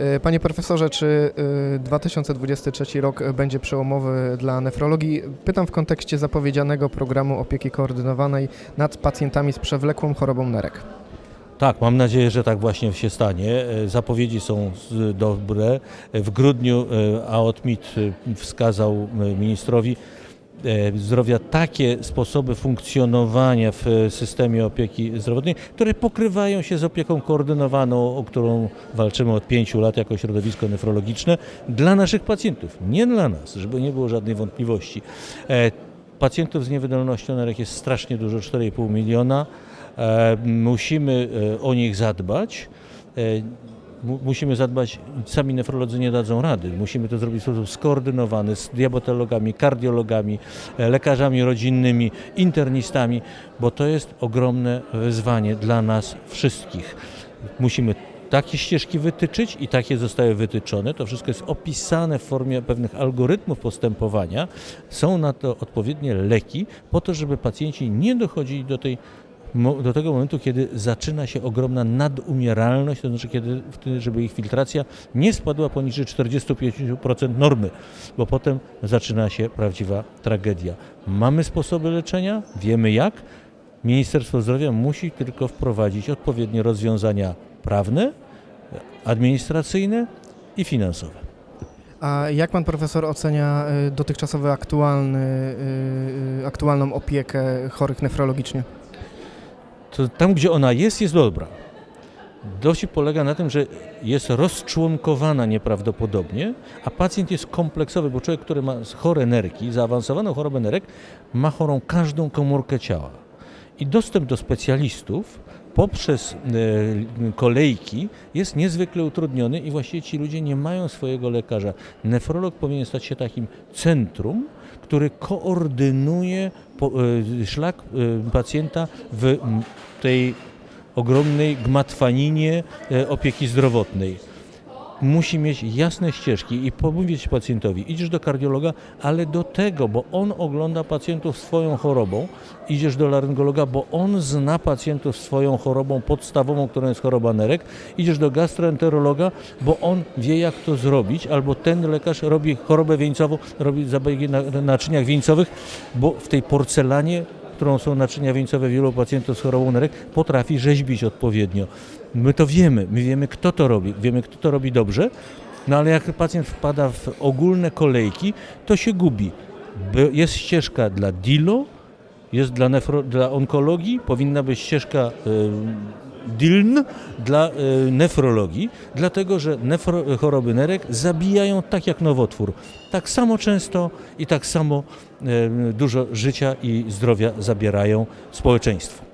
E, Panie profesorze, czy e, 2023 rok będzie przełomowy dla nefrologii? Pytam w kontekście zapowiedzianego programu opieki koordynowanej nad pacjentami z przewlekłą chorobą nerek. Tak, mam nadzieję, że tak właśnie się stanie. E, Zapowiedzi są dobre. W grudniu e, AOTMIT e, wskazał e, ministrowi e, zdrowia takie sposoby funkcjonowania w e, systemie opieki zdrowotnej, które pokrywają się z opieką koordynowaną, o którą walczymy od pięciu lat jako środowisko nefrologiczne dla naszych pacjentów, nie dla nas, żeby nie było żadnej wątpliwości. E, Pacjentów z niewydolnością nerek jest strasznie dużo, 4,5 miliona. E, Musimy e, o nich zadbać. Mu- Musimy zadbać, sami nefrolodzy nie dadzą rady. Musimy to zrobić w sposób skoordynowany z diabetologami, kardiologami, e, lekarzami rodzinnymi, internistami, bo to jest ogromne wyzwanie dla nas wszystkich. Musimy takie ścieżki wytyczyć i takie zostały wytyczone. To wszystko jest opisane w formie pewnych algorytmów postępowania. Są na to odpowiednie leki po to, żeby pacjenci nie dochodzili do tej do tego momentu, kiedy zaczyna się ogromna nadumieralność, to znaczy kiedy, żeby ich filtracja nie spadła poniżej 45% normy, bo potem zaczyna się prawdziwa tragedia. Mamy sposoby leczenia, wiemy jak. Ministerstwo Zdrowia musi tylko wprowadzić odpowiednie rozwiązania prawne, administracyjne i finansowe. A jak pan profesor ocenia dotychczasowy aktualny, e, e, aktualną opiekę chorych nefrologicznie? To tam, gdzie ona jest, jest dobra. Dowcip polega na tym, że jest rozczłonkowana nieprawdopodobnie, a pacjent jest kompleksowy, bo człowiek, który ma chore nerki, zaawansowaną chorobę nerek, ma chorą każdą komórkę ciała. I dostęp do specjalistów poprzez e, kolejki jest niezwykle utrudniony i właściwie ci ludzie nie mają swojego lekarza. Nefrolog powinien stać się takim centrum, który koordynuje e, szlak e, pacjenta w tej ogromnej gmatwaninie opieki zdrowotnej. Musi mieć jasne ścieżki i powiedzieć pacjentowi, idziesz do kardiologa, ale do tego, bo on ogląda pacjentów swoją chorobą, idziesz do laryngologa, bo on zna pacjentów swoją chorobą podstawową, którą jest choroba nerek, idziesz do gastroenterologa, bo on wie jak to zrobić, albo ten lekarz robi chorobę wieńcową, robi zabiegi na na naczyniach wieńcowych, bo w tej porcelanie którą są naczynia wieńcowe wielu pacjentów z chorobą nerek, potrafi rzeźbić odpowiednio. My to wiemy, my wiemy kto to robi, wiemy kto to robi dobrze, no ale jak pacjent wpada w ogólne kolejki, to się gubi. Jest ścieżka dla DILO, jest dla, nefro, dla onkologii, powinna być ścieżka DILN dla y, nefrologii, dlatego że nefro, choroby nerek zabijają tak jak nowotwór. Tak samo często i tak samo y, dużo życia i zdrowia zabierają społeczeństwu.